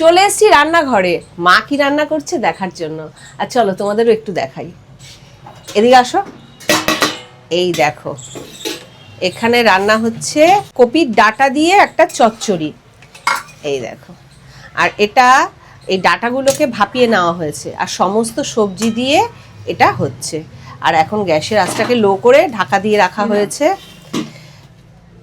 চলে এসেছি রান্নাঘরে। মা কি রান্না করছে দেখার জন্য। আর চলো তোমাদেরও একটু দেখাই। এদিকে আসো। এই দেখো। এখানে রান্না হচ্ছে কপির ডাটা দিয়ে একটা চচ্চড়ি। এই দেখো। আর এটা, এই ডাটাগুলোকে ভাপিয়ে নেওয়া হয়েছে। আর সমস্ত সবজি দিয়ে এটা হচ্ছে। আর এখন গ্যাসের আঁচটাকে লো করে ঢাকা দিয়ে রাখা হয়েছে।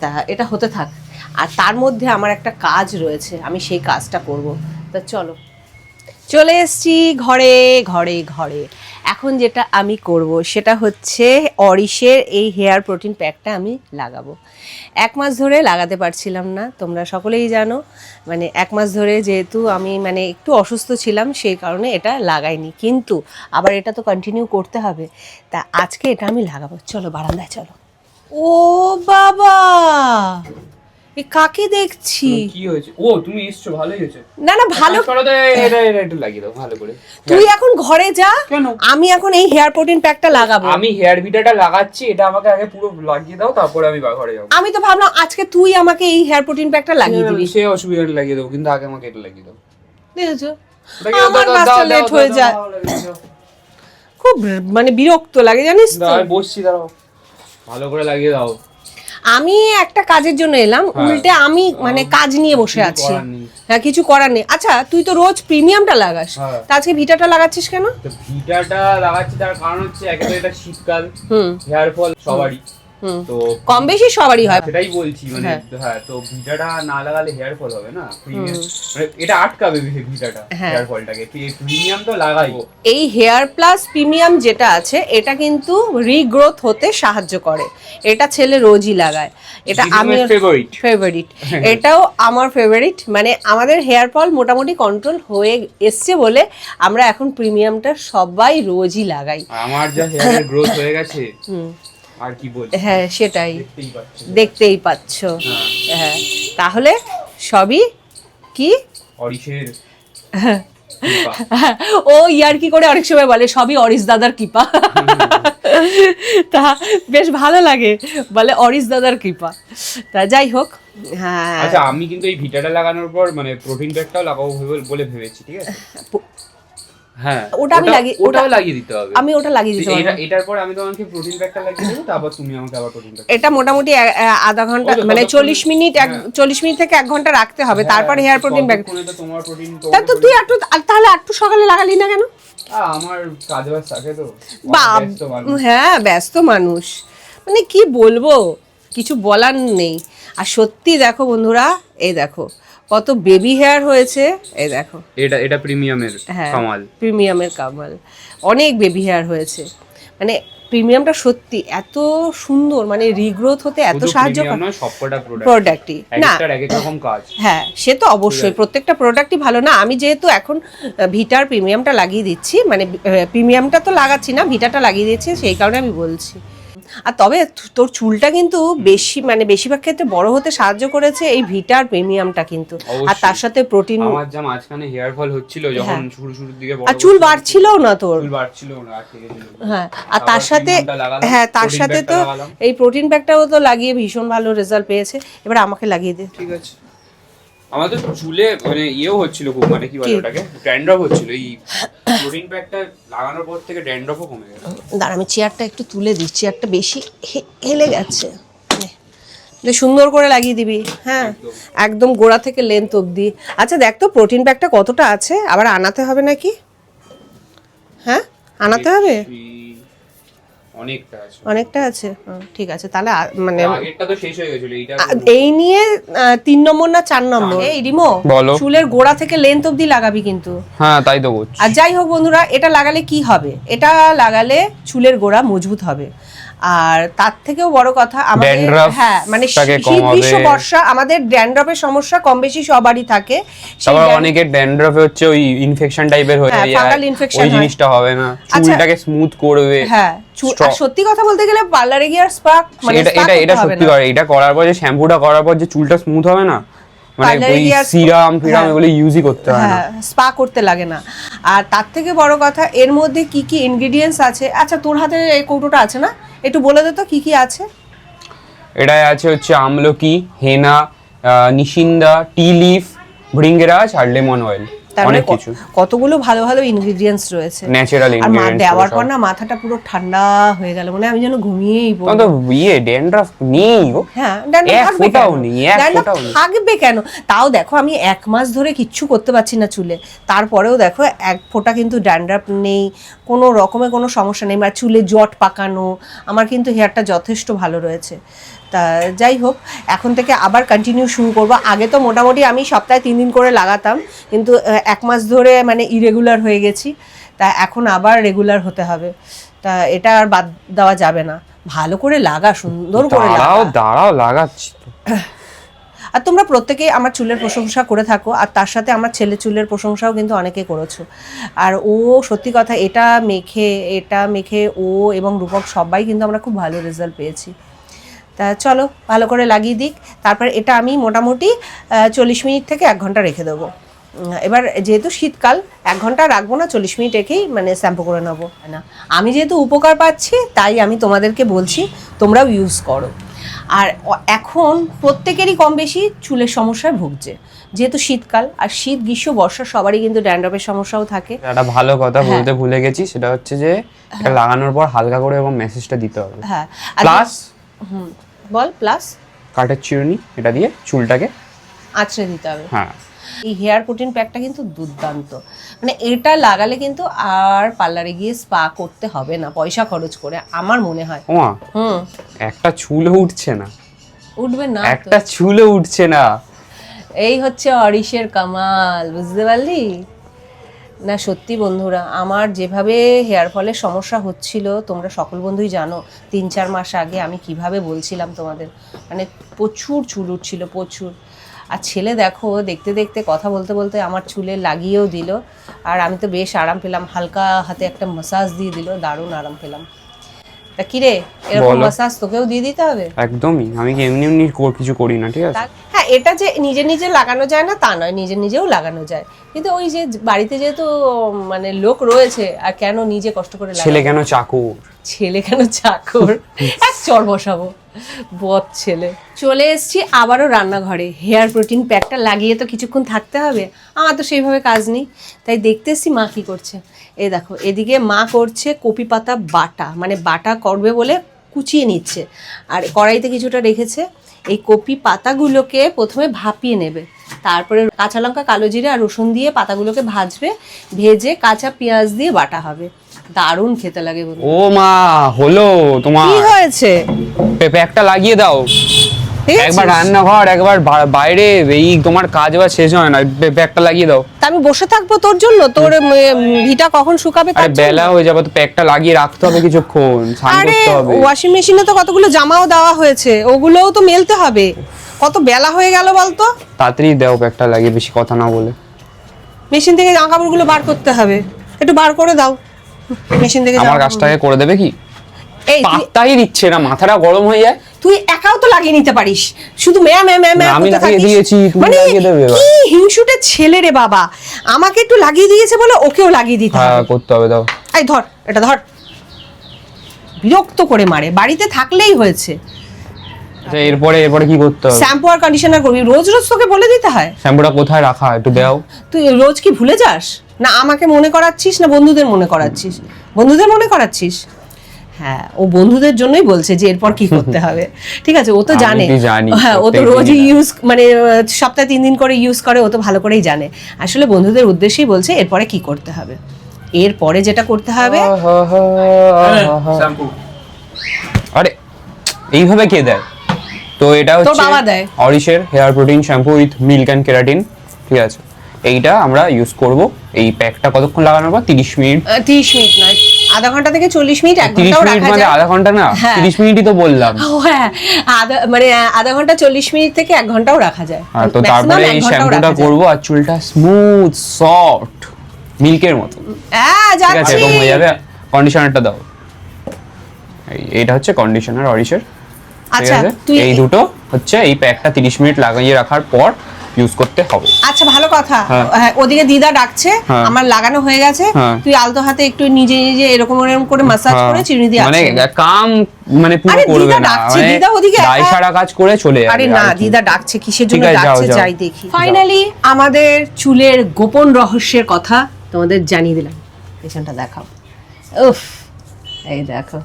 তা, এটা হতে থাক। আর তার মধ্যে আমার একটা কাজ রয়েছে, আমি সেই কাজটা করব। তা চলো। চলে এসছি ঘরে ঘরে ঘরে। এখন যেটা আমি করব, সেটা হচ্ছে অরিশের এই হেয়ার প্রোটিন প্যাকটা আমি লাগাবো। এক মাস ধরে লাগাতে পারছিলাম না, তোমরা সকলেই জানো। মানে এক মাস ধরে যেহেতু আমি মানে একটু অসুস্থ ছিলাম, সেই কারণে এটা লাগাইনি। কিন্তু আবার এটা তো কন্টিনিউ করতে হবে, তা আজকে এটা আমি লাগাবো। চলো, বারান্দায় চলো। ও বাবা! এ কাকে দেখছি? কি হয়েছে? ও তুমি এসছো ভালোই হয়েছে। না না ভালো করো তো এটা এটা একটু লাগিয়ে দাও ভালো করে। তুই এখন ঘরে যা। কেন? আমি এখন এই হেয়ার প্রোটিন প্যাকটা লাগাবো। আমি হেয়ার বিটাটা লাগাচ্ছি এটা আমাকে আগে পুরো লাগিয়ে দাও তারপরে আমি ঘরে যাব। আমি তো ভাবলাম আজকে তুই আমাকে এই হেয়ার প্রোটিন প্যাকটা লাগিয়ে দিবি। সে অসুবিধা লাগিয়ে দেবো কিন্তু আগে আমাকে এটা লাগিয়ে দাও। দেখেছ? আমার দাও, লেট হয়ে যায়। খুব মানে বিরক্ত লাগে জানিস তো? বসছি দাঁড়াও। ভালো করে লাগিয়ে দাও। আমি একটা কাজের জন্য এলাম হ্যাঁ। উল্টে আমি মানে কাজ নিয়ে বসে আছি। হ্যাঁ কিছু করার নেই। আচ্ছা তুই তো রোজ প্রিমিয়ামটা লাগাস। হ্যাঁ। তা আজকে ভিটাটা লাগাচ্ছিস কেন? ভিটাটা লাগাচ্ছি তার কারণ হচ্ছে একদম এটা শীতকাল। হুম। হেয়ার ফল সবারই। তো কম বেশি সবারই হয়। সেটাই বলছি মানে হ্যাঁ। হ্যাঁ তো ভিটাটা না লাগালে হেয়ার ফল হবে না? মানে এটা আটকাবে ভিটাটা হ্যাঁ। হেয়ার ফলটাকে প্রিমিয়াম তো লাগাই। এই হেয়ার প্লাস প্রিমিয়াম যেটা আছে এটা কিন্তু রিগ্রোথ হতে সাহায্য করে। এটা ছেলে রোজই লাগায়। এটা আমি ফেভারিট ফেভারিট এটাও আমার ফেভারিট মানে আমাদের হেয়ার ফল মোটামুটি কন্ট্রোল হয়ে এসছে বলে আমরা এখন প্রিমিয়ামটা সবাই রোজই লাগাই। আমার যা গ্রোথ হয়ে গেছে আর কি বল হ্যাঁ সেটাই। দেখতেই পাচ্ছ। হ্যাঁ। হ্যাঁ। তাহলে সবই কি? অরিশের ও ইয়ার কি করে অনেক সময় বলে সবই অরিস দাদার কৃপা। তা বেশ ভালো লাগে বলে অরিস দাদার কৃপা। তা যাই হোক হ্যাঁ। আচ্ছা আমি কিন্তু এই ভিটাটা লাগানোর পর মানে প্রোটিন প্যাকটাও লাগাবো বলে ভেবেছি ঠিক আছে? হ্যাঁ ওটা আমি লাগিয়ে- ওটাও লাগিয়ে দিতে হবে। আমি ওটা লাগিয়ে দিতে এটা পারব এটার পর আমি তোমাকে প্রোটিন প্যাকটা লাগিয়ে দেবো তারপর তুমি আমাকে আবার প্রোটিন প্যাক এটা মোটামুটি আধা ঘণ্টা মানে ততক্ষণ- চল্লিশ মিনিট এক হ্যাঁ। মিনিট থেকে ঘণ্টা রাখতে হবে তারপর হেয়ার প্রোটিন তোমার প্রোটিন তা তো তুই একটু তাহলে একটু সকালে লাগালি না কেন? আমার কাজ বাজ থাকে তো। বা হ্যাঁ ব্যস্ত মানুষ। মানে কি বলব? কিছু বলার নেই। আর সত্যি দেখো বন্ধুরা এই দেখো কত বেবি হেয়ার হয়েছে? এই দেখো। এটা এটা প্রিমিয়ামের হ্যাঁ কামাল। প্রিমিয়ামের কামাল। অনেক বেবি হেয়ার হয়েছে। মানে প্রিমিয়ামটা সত্যি এত সুন্দর মানে রিগ্রোথ হতে এত সাহায্য করে। সবকটা প্রোডাক্টই না। রকম কাজ। হ্যাঁ সে তো অবশ্যই। প্রত্যেকটা প্রোডাক্টই ভালো। না আমি যেহেতু এখন ভিটার প্রিমিয়ামটা লাগিয়ে দিচ্ছি মানে প্রিমিয়ামটা তো লাগাচ্ছি না ভিটাটা লাগিয়ে দিচ্ছি সেই কারণে আমি বলছি। আর তবে তোর চুলটা কিন্তু বেশি মানে বেশিরভাগ ক্ষেত্রে বড় হতে সাহায্য করেছে এই ভিটার প্রিমিয়ামটা কিন্তু। আর তার সাথে প্রোটিন আমার যা মাঝখানে হেয়ার ফল হচ্ছিল যখন শুরু শুরুর দিকে বড় হ্যাঁ। আর চুল বাড়ছিল না তোর। চুল বাড়ছিল না হ্যাঁ আর তার সাথে হ্যাঁ তার সাথে তো এই প্রোটিন প্যাকটাও তো লাগিয়ে ভীষণ ভালো রেজাল্ট পেয়েছে। এবার আমাকে লাগিয়ে দে। ঠিক আছে। আমাদের চুলে মানে ইয়েও হচ্ছিল খুব মানে কি বলে ওটাকে? ড্যান্ড্রফ হচ্ছিল এই প্রোটিন প্যাকটা লাগানোর পর থেকে ড্যান্ড্রফও কমে গেছে দাঁড়া আমি চেয়ারটা একটু তুলে দিই চেয়ারটা বেশি হেলে গেছে। সুন্দর করে লাগিয়ে দিবি হ্যাঁ? একদম। গোড়া থেকে লেন্থ অবধি। আচ্ছা দেখ তো প্রোটিন প্যাকটা কতটা আছে? আবার আনাতে হবে নাকি? হ্যাঁ? আনাতে হবে? অনেকটা আছে। অনেকটা আছে? হুম, ঠিক আছে। তাহলে মানে আগেরটা তো শেষ হয়ে গেছিল এইটা এই নিয়ে তিন নম্বর না চার নম্বর? এই রিমো বলো। চুলের গোড়া থেকে লেন্থ অবধি লাগাবি কিন্তু। হ্যাঁ তাই তো আর যাই হোক বন্ধুরা এটা লাগালে কি হবে? এটা লাগালে চুলের গোড়া মজবুত হবে। আর তার থেকেও বড় কথা আমাদের হ্যাঁ মানে শীত গ্রীষ্ম বর্ষা আমাদের ড্যান্ড্রফের সমস্যা কম বেশি সবারই থাকে। তারপর অনেকের ড্যান্ড্রফে হচ্ছে ওই ইনফেকশন টাইপের হয়ে হ্যাঁ, যায়। fungal infection ওই জিনিসটা হবে না। আচ্ছা। চুলটাকে স্মুথ করবে। হ্যাঁ সত্যি কথা বলতে গেলে পার্লারে গিয়ে আর স্পা মানে এটা এটা সত্যি। করে এটা করার পর যে শ্যাম্পুটা করার পর যে চুলটা স্মুথ হবে না মানে ওই সিরাম ফিরাম হ্যাঁ। এগুলো ইউজই করতে হয় না। স্পা করতে লাগে না। আর তার থেকে বড় কথা এর মধ্যে কি কি ইনগ্রেডিয়েন্টস আছে? আচ্ছা তোর হাতে এই কৌটোটা আছে না? একটু বলে দে তো কি কি আছে? এটাই আছে হচ্ছে আমলকি হেনা নিশিন্দা টি লিফ ভৃঙ্গেরাজ আর লেমন অয়েল। তার অনেক ক- কিছু। কতগুলো ভালো ভালো ইনগ্রিডিয়েন্টস রয়েছে। ন্যাচারাল আর মা দেওয়ার পর না মাথাটা পুরো ঠান্ডা হয়ে গেল মানে আমি যেন ঘুমিয়েই পড়ি। তো ইয়ে ড্যান্ড্রাফ নেই গো। হ্যাঁ থাকবে কেন? নেই, এক ফোঁটাও নেই। থাকবে কেন? তাও দেখো আমি এক মাস ধরে কিচ্ছু করতে পারছি না চুলে। তারপরেও দেখো এক ফোঁটা কিন্তু ড্যান্ড্রাফ নেই কোনো রকমের কোনো সমস্যা নেই। বা চুলে জট পাকানো আমার কিন্তু হেয়ারটা যথেষ্ট ভালো রয়েছে। তা যাই হোক এখন থেকে আবার কন্টিনিউ শুরু করব। আগে তো মোটামুটি আমি সপ্তাহে তিন দিন করে লাগাতাম কিন্তু এক মাস ধরে মানে ইরেগুলার হয়ে গেছি তা এখন আবার রেগুলার হতে হবে। তা এটা আর বাদ দেওয়া যাবে না। ভালো করে লাগা সুন্দর করে দাঁড়াও লাগা। দাঁড়াও লাগাচ্ছি। আর তোমরা প্রত্যেকেই আমার চুলের প্রশংসা করে থাকো আর তার সাথে আমার ছেলে চুলের প্রশংসাও কিন্তু অনেকে করেছ। আর ও সত্যি কথা এটা মেখে এটা মেখে ও এবং রূপক সবাই কিন্তু আমরা খুব ভালো রেজাল্ট পেয়েছি। তা চলো ভালো করে লাগিয়ে দিক। তারপর এটা আমি মোটামুটি চল্লিশ মিনিট থেকে এক ঘণ্টা রেখে দেবো। এবার যেহেতু শীতকাল এক ঘণ্টা রাখব না চল্লিশ মিনিট রেখেই মানে শ্যাম্পু করে নেব। না। আমি যেহেতু উপকার পাচ্ছি তাই আমি তোমাদেরকে বলছি তোমরাও ইউজ করো। আর এখন প্রত্যেকেরই কম বেশি চুলের সমস্যায় ভুগছে। যেহেতু শীতকাল আর শীত গ্রীষ্ম বর্ষা সবারই কিন্তু ড্যান্ড্রফের সমস্যাও থাকে। একটা ভালো কথা হ্যাঁ। বলতে ভুলে গেছি সেটা হচ্ছে যে লাগানোর পর হালকা করে এবং মেসেজটা দিতে হবে। হ্যাঁ। আর প্লাস হুম। বল প্লাস কাঠের চিরুনি এটা দিয়ে চুলটাকে। আঁচড়ে দিতে হবে। হ্যাঁ। এই হেয়ার প্রোটিন প্যাকটা কিন্তু দুর্দান্ত। মানে এটা লাগালে কিন্তু আর পার্লারে গিয়ে স্পা করতে হবে না পয়সা খরচ করে আমার মনে হয়। ওমা হুম। একটা চুলও উঠছে না। উঠবে না একটা চুলও উঠছে না। এই হচ্ছে অরিশের কামাল বুঝতে পারলি? না সত্যি বন্ধুরা আমার যেভাবে হেয়ার ফলের সমস্যা হচ্ছিল তোমরা সকল বন্ধুই জানো তিন চার মাস আগে আমি কীভাবে বলছিলাম তোমাদের মানে প্রচুর চুল উঠছিল প্রচুর। আর ছেলে দেখো দেখতে দেখতে কথা বলতে বলতে আমার চুলে লাগিয়েও দিল আর আমি তো বেশ আরাম পেলাম হালকা হাতে একটা মাসাজ দিয়ে দিল দারুণ আরাম পেলাম। তা কিরে এরকম। মাসাজ তোকেও দিয়ে দিতে হবে? একদমই আমি এমনি এমনি কিছু করি না ঠিক আছে? এটা যে নিজে নিজে লাগানো যায় না তা নয় নিজে নিজেও লাগানো যায়। কিন্তু ওই যে বাড়িতে যেহেতু মানে লোক রয়েছে আর কেন নিজে কষ্ট করে? ছেলে কেন চাকুর? ছেলে কেন চাকর? এক চর বসাবো। বদ ছেলে। চলে এসেছি আবারও রান্নাঘরে। হেয়ার প্রোটিন প্যাকটা লাগিয়ে তো কিছুক্ষণ থাকতে হবে। আমার তো সেইভাবে কাজ নেই। তাই দেখতে এসছি মা কি করছে। এই দেখো এদিকে মা করছে কপি পাতা বাটা। মানে বাটা করবে বলে কুচিয়ে নিচ্ছে। আর কড়াইতে কিছুটা রেখেছে। এই কপি পাতাগুলোকে প্রথমে ভাপিয়ে নেবে। তারপরে কাঁচা লঙ্কা কালো জিরে আর রসুন দিয়ে পাতাগুলোকে ভাজবে ভেজে কাঁচা পেঁয়াজ দিয়ে বাটা হবে। দারুণ খেতে লাগে ও মা হলো তোমার। কি হয়েছে? প্যাকটা লাগিয়ে দাও? একবার রান্নাঘর একবার বা- বাইরে এই তোমার কাজ বাজ শেষ হয় না ব্যাগটা লাগিয়ে দাও। আমি বসে থাকব তোর জন্য? তোর ভিটা কখন শুকাবে আরে তার বেলা হয়ে যাবে তো প্যাকটা লাগিয়ে রাখতে হবে কিছুক্ষণ আরে করতে হবে। ওয়াশিং মেশিনে তো কতগুলো জামাও দেওয়া হয়েছে ওগুলোও তো মেলতে হবে। কত বেলা হয়ে গেল বলতো? তাড়াতাড়ি দাও প্যাকটা লাগিয়ে বেশি কথা না বলে। মেশিন থেকে জামা কাপড়গুলো বার করতে হবে। একটু বার করে দাও। মেশিন থেকে আমার কাজটাকে করে দেবে কি? এই তুই- পাত্তাই দিচ্ছে না মাথাটা গরম হয়ে যায়। তুই একাও তো লাগিয়ে নিতে পারিস। শুধু ম্যা ম্যা ম্যা ম্যা আমি লাগিয়ে দিয়েছি, মানে। কি হিংসুটে ছেলে রে বাবা। আমাকে একটু লাগিয়ে দিয়েছে বলে ওকেও লাগিয়ে দিতে হ্যাঁ করতে হবে দাও। এই ধর এটা ধর। বিরক্ত করে মারে। বাড়িতে থাকলেই হয়েছে। আচ্ছা এরপরে এরপরে কি করতে হবে? শ্যাম্পু আর কন্ডিশনার করবি। রোজ রোজ তোকে বলে দিতে হয়। শ্যাম্পুটা কোথায় রাখা? একটু দাও। তুই রোজ কি ভুলে যাস? না আমাকে মনে করাচ্ছিস না বন্ধুদের মনে করাচ্ছিস? বন্ধুদের মনে করাচ্ছিস? হ্যাঁ ও বন্ধুদের জন্যই বলছে যে এরপর কি করতে হবে। ঠিক আছে ও তো আমি জানে। হ্যাঁ ও তো রোজই ইউজ মানে সপ্তাহে তিন দিন করে ইউজ করে ও তো ভালো করেই জানে। আসলে বন্ধুদের উদ্দেশ্যেই বলছে এরপরে কি করতে হবে। এরপরে যেটা করতে হবে আরে এইভাবে কে দেয়? তো এটা হচ্ছে বাবা দেয়। অরিশের hair protein shampoo with milk and keratin ঠিক আছে? এইটা আমরা ইউজ করব। এই প্যাকটা কতক্ষণ লাগানোর পর তিরিশ মিনিট? তিরিশ মিনিট নয়। আধা ঘণ্টা থেকে চল্লিশ মিনিট এক ঘন্টাও রাখা মানে যায়। আধা ঘণ্টা না? হ্যাঁ। তিরিশ মিনিটই তো বললাম। হ্যাঁ। আধা মানে আধা ঘণ্টা চল্লিশ মিনিট থেকে এক ঘন্টাও রাখা যায়। আর তো তারপরে এই শ্যাম্পুটা করব আর চুলটা স্মুথ সফট মিল্কের মতো হ্যাঁ ঠিক আছে এরকম হয়ে যাবে। কন্ডিশনারটা দাও। এই- এইটা হচ্ছে কন্ডিশনার অরিশের আচ্ছা এই দুটো হচ্ছে এই প্যাকটা তিরিশ মিনিট লাগিয়ে রাখার পর ইউজ করতে হবে। আচ্ছা ভালো কথা। হ্যাঁ। হ্যাঁ, ওদিকে দিদা ডাকছে হ্যাঁ। আমার লাগানো হয়ে গেছে। তুই আলতো হাতে একটু নিজে নিজে এরকম এরকম করে মাসাজ করে চিনি দিয়ে মানে। কাম মানে পুরো আরে করবে দিদা না। ডাকছে, মানে দিদা ওদিকে সারা কাজ করে চলে যাবে আরে না দিদা ডাকছে কিসের জন্য ডাকছে যাই দেখি। ফাইনালি আমাদের চুলের গোপন রহস্যের কথা তোমাদের জানিয়ে দিলাম। পেছনটা দেখাও। উফ এই দেখো।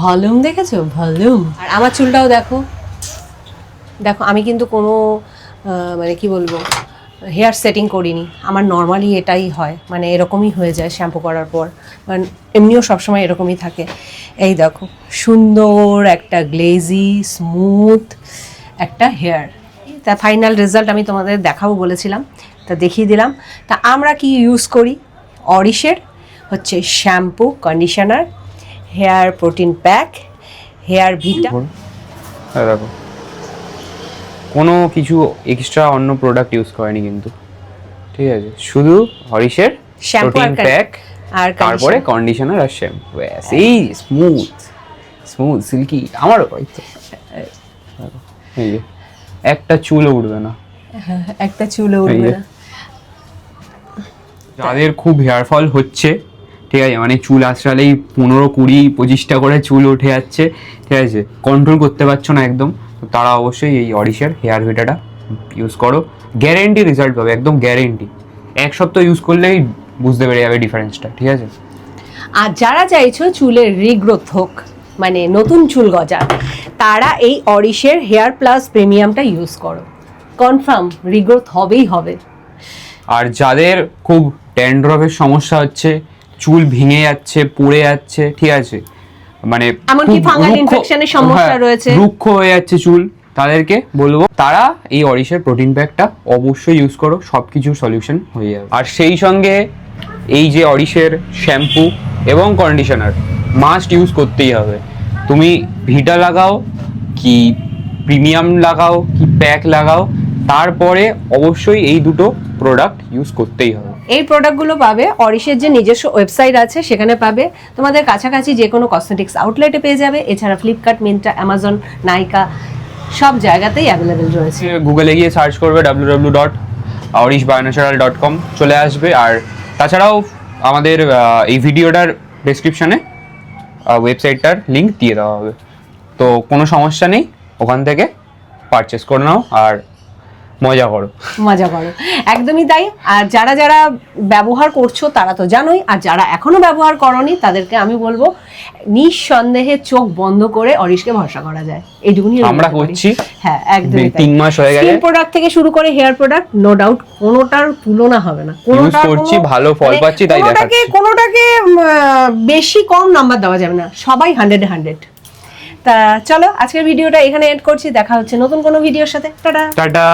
ভলিউম দেখেছ? ভলিউম আর আমার চুলটাও দেখো। দেখো আমি কিন্তু কোনো মানে কি বলব হেয়ার সেটিং করিনি। আমার নর্মালি এটাই হয় মানে এরকমই হয়ে যায় শ্যাম্পু করার পর। মানে এমনিও সবসময় এরকমই থাকে। এই দেখো সুন্দর একটা গ্লেজি স্মুথ একটা হেয়ার তা ফাইনাল রেজাল্ট আমি তোমাদের দেখাবো বলেছিলাম তা দেখিয়ে দিলাম। তা আমরা কি ইউজ করি? অরিশের হচ্ছে shampoo conditioner hair protein pack hair Vita দেখো। কোনো কিছু এক্সট্রা অন্য প্রোডাক্ট ইউজ করেনি কিন্তু। ঠিক আছে? শুধু হরিশের প্রোটিন আর প্যাক আর তারপরে কন্ডিশনার আর শ্যাম্পু ব্যাস এই স্মুথ স্মুথ সিল্কি আমারও ওই তো। এই যে একটা চুলও উঠবে না। একটা চুলও উঠবে না। যাদের খুব হেয়ার ফল হচ্ছে ঠিক আছে? মানে চুল আশ্রালেই পনেরো কুড়ি পঁচিশটা করে চুল উঠে যাচ্ছে ঠিক আছে? কন্ট্রোল করতে পারছ না একদম। তারা অবশ্যই এই অরিশের হেয়ার ভিটাটা ইউজ করো। গ্যারেন্টি রেজাল্ট পাবে একদম গ্যারেন্টি এক সপ্তাহ ইউজ করলেই বুঝতে পেরে যাবে ডিফারেন্সটা ঠিক আছে? আর যারা চাইছো চুলের রিগ্রোথ হোক মানে নতুন চুল গজা তারা এই অরিশের হেয়ার প্লাস প্রিমিয়ামটা ইউজ করো। কনফার্ম রিগ্রোথ হবেই হবে। আর যাদের খুব ড্যান্ড্রফের সমস্যা হচ্ছে চুল ভেঙে যাচ্ছে পড়ে যাচ্ছে ঠিক আছে? মানে এমনকি fungal রুক্ষ- সমস্যা হ্যাঁ, রয়েছে। রুক্ষ হয়ে যাচ্ছে চুল তাদেরকে বলব তারা এই অরিশের প্রোটিন প্যাকটা অবশ্যই ইউজ করো সব কিছুর সলিউশন হয়ে যাবে। আর সেই সঙ্গে এই যে অরিশের শ্যাম্পু এবং কন্ডিশনার মাস্ট ইউজ করতেই হবে। তুমি ভিটা লাগাও কি প্রিমিয়াম লাগাও কি প্যাক লাগাও তারপরে অবশ্যই এই দুটো প্রোডাক্ট ইউজ করতেই হবে। এই প্রোডাক্টগুলো পাবে অরিশের যে নিজস্ব ওয়েবসাইট আছে, সেখানে পাবে তোমাদের কাছাকাছি যে কোনো কসমেটিক্স আউটলেটে পেয়ে যাবে। এছাড়া ফ্লিপকার্ট মিন্ত্রা অ্যামাজন নাইকা সব জায়গাতেই অ্যাভেলেবেল রয়েছে। গুগলে গিয়ে সার্চ করবে W W dot Orish dot com চলে আসবে। আর তাছাড়াও আমাদের এই ভিডিওটার ডেসক্রিপশনে ওয়েবসাইটটার লিঙ্ক দিয়ে দেওয়া হবে। তো কোনো সমস্যা নেই, ওখান থেকে পারচেস করে নাও। আর মজা করো। মজা করো। একদমই তাই। আর যারা যারা ব্যবহার করছ তারা তো জানোই। আর যারা এখনও ব্যবহার করনি তাদেরকে আমি বলব নিঃসন্দেহে চোখ বন্ধ করে অরিশকে ভরসা করা যায়। এইটুকুনি আমরা করছি। হ্যাঁ একদমই তিন মাস হয়ে গেছে। প্রোডাক্ট থেকে শুরু করে হেয়ার প্রোডাক্ট নো ডাউট কোনোটার তুলনা হবে না। কোনোটার করছি, ভালো ফল মানে পাচ্ছি, তাই দেখাচ্ছি। কোনোটাকে বেশি কম নাম্বার দেওয়া যাবে না। সবাই হান্ড্রেড হান্ড্রেড তা, চলো, আজকের ভিডিওটা এখানে এড করছি। দেখা হচ্ছে নতুন কোনো ভিডিওর সাথে। টাটা। টাটা।